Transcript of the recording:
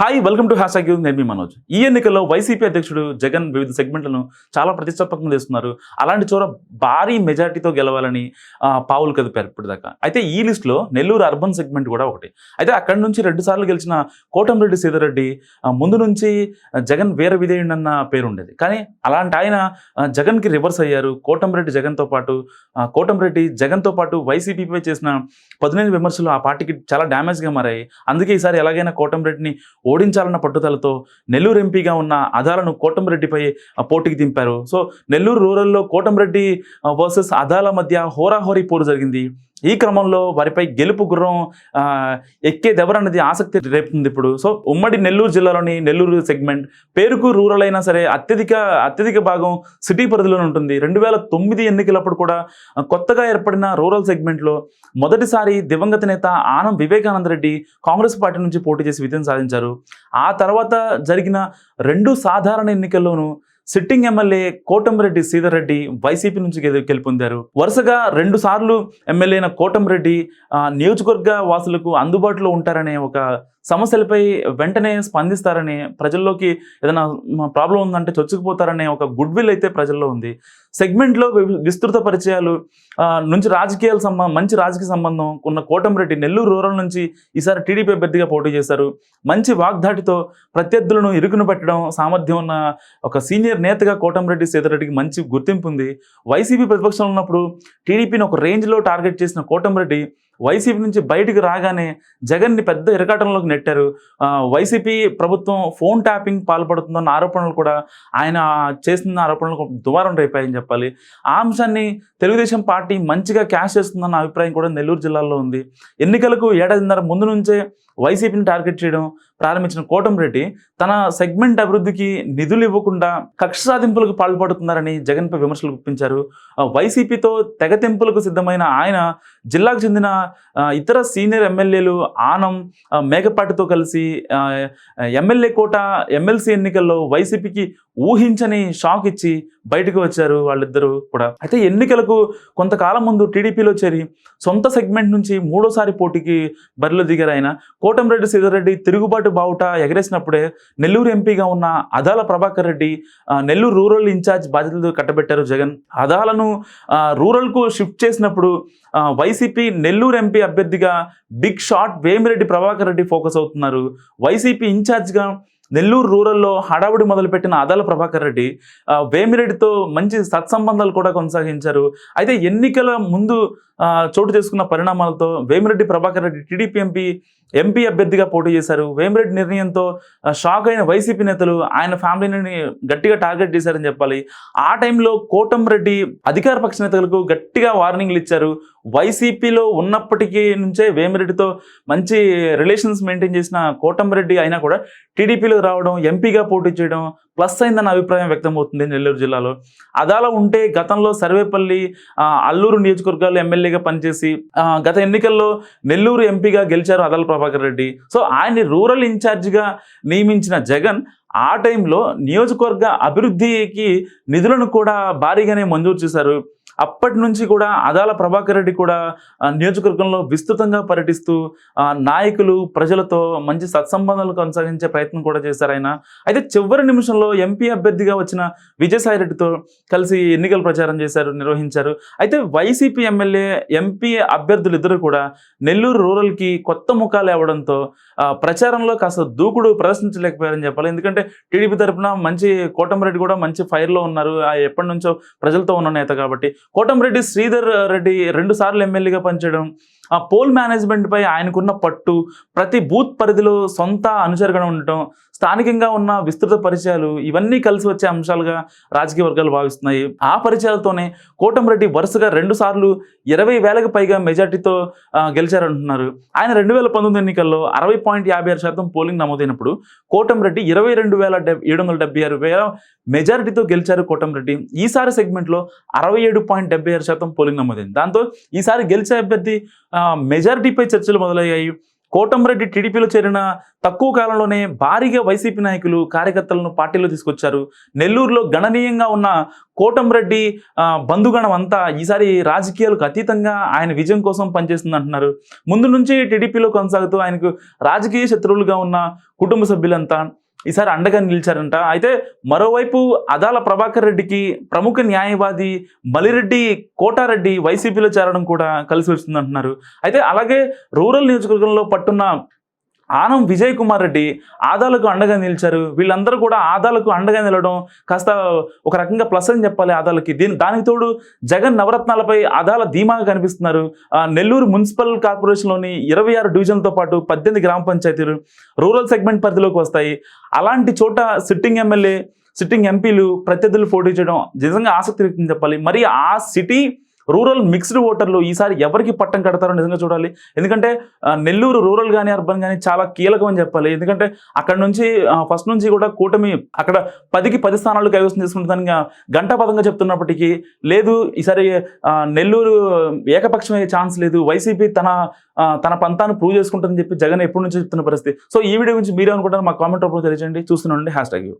Hi welcome to hashtag నేను మీ మనోజ్. ఈ ఎన్నికల్లో వైసీపీ అధ్యక్షుడు జగన్ వివిధ సెగ్మెంట్లను చాలా ప్రతిష్టాత్మకంగా చేస్తున్నారు. అలాంటి చోర భారీ మెజార్టీతో గెలవాలని పావులు కదిపారు ఇప్పటిదాకా. అయితే ఈ లిస్టులో నెల్లూరు అర్బన్ సెగ్మెంట్ కూడా ఒకటి. అయితే అక్కడి నుంచి రెండు సార్లు గెలిచిన కోటంరెడ్డి సీతారెడ్డి ముందు నుంచి జగన్ వీర విధేయుడన్న పేరు ఉండేది. కానీ అలాంటి ఆయన జగన్కి రివర్స్ అయ్యారు. కోటంరెడ్డి జగన్తో పాటు కోటంరెడ్డి జగన్తో పాటు వైసీపీపై చేసిన పదిహేను విమర్శలు ఆ పార్టీకి చాలా డ్యామేజ్గా మారాయి. అందుకే ఈసారి ఎలాగైనా కోటంరెడ్డిని ఓడించాలన్న పట్టుదలతో నెల్లూరు ఎంపీగా ఉన్న అదాలను కోటంరెడ్డిపై పోటీకి దింపారు. సో నెల్లూరు రూరల్లో కోటంరెడ్డి వర్సెస్ అదాల మధ్య హోరాహోరీ పోరు జరిగింది. ఈ క్రమంలో వారిపై గెలుపు గుర్రం ఎక్కేదెవరన్నది ఆసక్తి రేపుతుంది ఇప్పుడు. సో ఉమ్మడి నెల్లూరు జిల్లాలోని నెల్లూరు సెగ్మెంట్ పేరుకు రూరల్ అయినా సరే అత్యధిక అత్యధిక భాగం సిటీ పరిధిలోనే ఉంటుంది. రెండు వేల తొమ్మిది ఎన్నికలప్పుడు కూడా కొత్తగా ఏర్పడిన రూరల్ సెగ్మెంట్లో మొదటిసారి దివంగత నేత ఆనం వివేకానంద రెడ్డి కాంగ్రెస్ పార్టీ నుంచి పోటీ చేసి విజయం సాధించారు. ఆ తర్వాత జరిగిన రెండు సాధారణ ఎన్నికల్లోనూ sitting MLA Kotamreddy Sithareddy YCP నుంచి గెలు- గెలుపొందారు. వరుసగా రెండు సార్లు ఎమ్మెల్యే అయిన కోటంరెడ్డి నియోజకవర్గ వాసులకు అందుబాటులో ఉంటారనే ఒక సమస్యలపై వెంటనే స్పందిస్తారని ప్రజల్లోకి ఏదైనా ప్రాబ్లం ఉందంటే చొచ్చుకుపోతారనే ఒక గుడ్ విల్ అయితే ప్రజల్లో ఉంది. సెగ్మెంట్లో వి- విస్తృత పరిచయాలు నుంచి రాజకీయాల సంబంధం మంచి రాజకీయ సంబంధం ఉన్న కోటంరెడ్డి నెల్లూరు రూరల్ నుంచి ఈసారి టీడీపీ అభ్యర్థిగా పోటీ చేశారు. మంచి వాగ్దాటితో ప్రత్యర్థులను ఇరుకును పెట్టడం సామర్థ్యం ఉన్న ఒక సీనియర్ నేతగా కోటంరెడ్డి సీతారెడ్డికి మంచి గుర్తింపు ఉంది. వైసీపీ ప్రతిపక్షంలో ఉన్నప్పుడు టీడీపీని ఒక రేంజ్లో టార్గెట్ చేసిన కోటంరెడ్డి వైసీపీ నుంచి బయటికి రాగానే జగన్ని పెద్ద ఇరకాటంలోకి నెట్టారు. వైసీపీ ప్రభుత్వం ఫోన్ ట్యాపింగ్ పాల్పడుతుందన్న ఆరోపణలు కూడా ఆయన చేస్తున్న ఆరోపణలకు దువారం రేపాయని చెప్పాలి. ఆ అంశాన్ని తెలుగుదేశం పార్టీ మంచిగా క్యాష్ చేస్తుందన్న అభిప్రాయం కూడా నెల్లూరు జిల్లాలో ఉంది. ఎన్నికలకు ఏడాదిన్నర ముందు నుంచే వైసీపీని టార్గెట్ చేయడం ప్రారంభించిన కోటంరెడ్డి తన సెగ్మెంట్ అభివృద్ధికి నిధులు ఇవ్వకుండా కక్ష సాధింపులకు పాల్పడుతున్నారని జగన్పై విమర్శలు గుప్పించారు. వైసీపీతో తెగతెంపులకు సిద్ధమైన ఆయన జిల్లాకు చెందిన ఇతర సీనియర్ ఎమ్మెల్యేలు ఆనం మేఘపాటితో మేకపాటితో కలిసి ఎమ్మెల్యే కోట ఎమ్మెల్సీ ఎన్నికల్లో వైసీపీకి ఊహించని షాక్ ఇచ్చి బయటకు వచ్చారు వాళ్ళిద్దరూ కూడా. అయితే ఎన్నికలకు కొంతకాలం ముందు టీడీపీలో చేరి సొంత సెగ్మెంట్ నుంచి మూడోసారి పోటీకి బరిలో దిగారు ఆయన. కోటంరెడ్డి సీతారెడ్డి తిరుగుబాటు బావుట ఎగరేసినప్పుడే నెల్లూరు ఎంపీగా ఉన్న అదాల ప్రభాకర్ రెడ్డి నెల్లూరు రూరల్ ఇన్ఛార్జ్ బాధ్యతలు కట్టబెట్టారు జగన్. అదాలను రూరల్కు షిఫ్ట్ చేసినప్పుడు వైసీపీ నెల్లూరు ఎంపీ అభ్యర్థిగా big shot Vemireddy Prabhakar Reddy focus అవుతున్నారు. వైసీపీ ఇన్ఛార్జ్గా నెల్లూరు రూరల్లో హడావుడి మొదలుపెట్టిన అదాల ప్రభాకర్ రెడ్డి వేమిరెడ్డితో మంచి సత్సంబంధాలు కూడా కొనసాగించారు. అయితే ఎన్నికల ముందు చోటు చేసుకున్న పరిణామాలతో Vemireddy Prabhakar Reddy TDP MP MP అభ్యర్థిగా పోటీ చేశారు. వేమిరెడ్డి నిర్ణయంతో షాక్ అయిన వైసీపీ నేతలు ఆయన ఫ్యామిలీని గట్టిగా టార్గెట్ చేశారని చెప్పాలి. ఆ టైంలో కోటంరెడ్డి అధికార పక్ష నేతలకు గట్టిగా వార్నింగ్లు ఇచ్చారు. వైసీపీలో ఉన్నప్పటికీ నుంచే వేమిరెడ్డితో మంచి రిలేషన్స్ మెయింటైన్ చేసిన కోటంరెడ్డి అయినా కూడా టీడీపీలో రావడం ఎంపీగా పోటీ చేయడం ప్లస్ అయిందన్న అభిప్రాయం వ్యక్తమవుతుంది నెల్లూరు జిల్లాలో. అదాలా ఉంటే గతంలో సర్వేపల్లి ఆ, అల్లూరు నియోజకవర్గాల్లో ఎమ్మెల్యేగా పనిచేసి ఆ, గత ఎన్నికల్లో నెల్లూరు ఎంపీగా గెలిచారు అదాల ప్రభాకర్ రెడ్డి. సో ఆయన్ని రూరల్ ఇన్ఛార్జిగా నియమించిన జగన్ ఆ టైంలో నియోజకవర్గ అభివృద్ధికి నిధులను కూడా భారీగానే మంజూరు చేశారు. అప్పటి నుంచి కూడా అదాల ప్రభాకర్ రెడ్డి కూడా నియోజకవర్గంలో విస్తృతంగా పర్యటిస్తూ నాయకులు ప్రజలతో మంచి సత్సంబంధాలు కొనసాగించే ప్రయత్నం కూడా చేశారు ఆయన. అయితే చివరి నిమిషంలో ఎంపీ అభ్యర్థిగా వచ్చిన విజయసాయి రెడ్డితో కలిసి ఎన్నికల ప్రచారం చేశారు నిర్వహించారు. అయితే వైసీపీ ఎమ్మెల్యే ఎంపీ అభ్యర్థులు ఇద్దరు కూడా నెల్లూరు రూరల్కి కొత్త ముఖాలు ఇవ్వడంతో ప్రచారంలో కాస్త దూకుడు ప్రదర్శించలేకపోయారని చెప్పాలి. ఎందుకంటే టీడీపీ తరఫున మంచి కోటంరెడ్డి కూడా మంచి ఫైర్లో ఉన్నారు. ఆ ఎప్పటి నుంచో ప్రజలతో ఉన్న నేత కాబట్టి. కోటంరెడ్డి శ్రీధర్ రెడ్డి రెండు సార్లు ఎమ్మెల్యేగా పనిచేయడం ఆ పోల్ మేనేజ్మెంట్ పై ఆయనకున్న పట్టు ప్రతి బూత్ పరిధిలో సొంత అనుచరుగా ఉండటం స్థానికంగా ఉన్న విస్తృత పరిచయాలు ఇవన్నీ కలిసి వచ్చే అంశాలుగా రాజకీయ వర్గాలు భావిస్తున్నాయి. ఆ పరిచయాలతోనే కోటంరెడ్డి వరుసగా రెండు సార్లు ఇరవై వేలకు పైగా మెజార్టీతో గెలిచారంటున్నారు. ఆయన రెండు వేల పంతొమ్మిది ఎన్నికల్లో అరవై పాయింట్ యాభై ఆరు శాతం పోలింగ్ నమోదైనప్పుడు కోటంరెడ్డి ఇరవై రెండు వేల ఏడు వందల డెబ్బై ఆరు వేల మెజారిటీతో గెలిచారు కోటంరెడ్డి. ఈసారి సెగ్మెంట్లో అరవై ఏడు పాయింట్ డెబ్బై ఆరు శాతం పోలింగ్ నమోదైంది. దాంతో ఈసారి గెలిచే అభ్యర్థి మెజారిటీపై చర్చలు మొదలయ్యాయి. కోటంరెడ్డి టీడీపీలో చేరిన తక్కువ కాలంలోనే భారీగా వైసీపీ నాయకులు కార్యకర్తలను పార్టీలో తీసుకొచ్చారు. నెల్లూరులో గణనీయంగా ఉన్న కోటంరెడ్డి బంధుగణం అంతా ఈసారి రాజకీయాలకు అతీతంగా ఆయన విజయం కోసం పనిచేస్తుంది అంటున్నారు. ముందు నుంచి టీడీపీలో కొనసాగుతూ ఆయనకు రాజకీయ శత్రువులుగా ఉన్న కుటుంబ సభ్యులంతా ఈసారి అండగా నిలిచారంట. అయితే మరోవైపు అదాల ప్రభాకర్ రెడ్డికి ప్రముఖ న్యాయవాది బలిరెడ్డి కోటారెడ్డి వైసీపీలో చేరడం కూడా కలిసి వస్తుంది అంటున్నారు అయితే అలాగే రూరల్ నియోజకవర్గంలో పట్టున్న ఆనం విజయ్ కుమార్ రెడ్డి ఆదాలకు అండగా నిలిచారు. వీళ్ళందరూ కూడా ఆదాలకు అండగా నిలవడం కాస్త ఒక రకంగా ప్లస్ అని చెప్పాలి ఆదాలకి. దీని దానికి తోడు జగన్ నవరత్నాలపై ఆదాల ధీమాగా కనిపిస్తున్నారు. ఆ, నెల్లూరు మున్సిపల్ కార్పొరేషన్లోని ఇరవై ఆరు డివిజన్లతో పాటు పద్దెనిమిది గ్రామ పంచాయతీలు రూరల్ సెగ్మెంట్ పరిధిలోకి వస్తాయి. అలాంటి చోట సిట్టింగ్ ఎమ్మెల్యే సిట్టింగ్ ఎంపీలు ప్రత్యర్థులు పోటీ చేయడం నిజంగా ఆసక్తి చెప్పాలి. మరి ఆ సిటీ రూరల్ మిక్స్డ్ ఓటర్లు ఈసారి ఎవరికి పట్టం కడతారో నిజంగా చూడాలి. ఎందుకంటే నెల్లూరు రూరల్ కానీ అర్బన్ కానీ చాలా కీలకం అని చెప్పాలి. ఎందుకంటే అక్కడ నుంచి ఫస్ట్ నుంచి కూడా కూటమి అక్కడ పదికి పది స్థానాలు కైవసం చేసుకుంటుందని గంటా పదంగా చెప్తున్నప్పటికీ లేదు ఈసారి నెల్లూరు ఏకపక్షం అయ్యే ఛాన్స్ లేదు. వైసీపీ తన తన పంతాన్ని ప్రూవ్ చేసుకుంటుందని చెప్పి జగన్ ఎప్పటి నుంచి చెప్తున్న పరిస్థితి. సో ఈ వీడియో గురించి మీరే అనుకుంటారు మా కామెంట్ రూపంలో తెలియజేయండి. చూస్తున్నాండి హ్యాష్ ట్యాగ్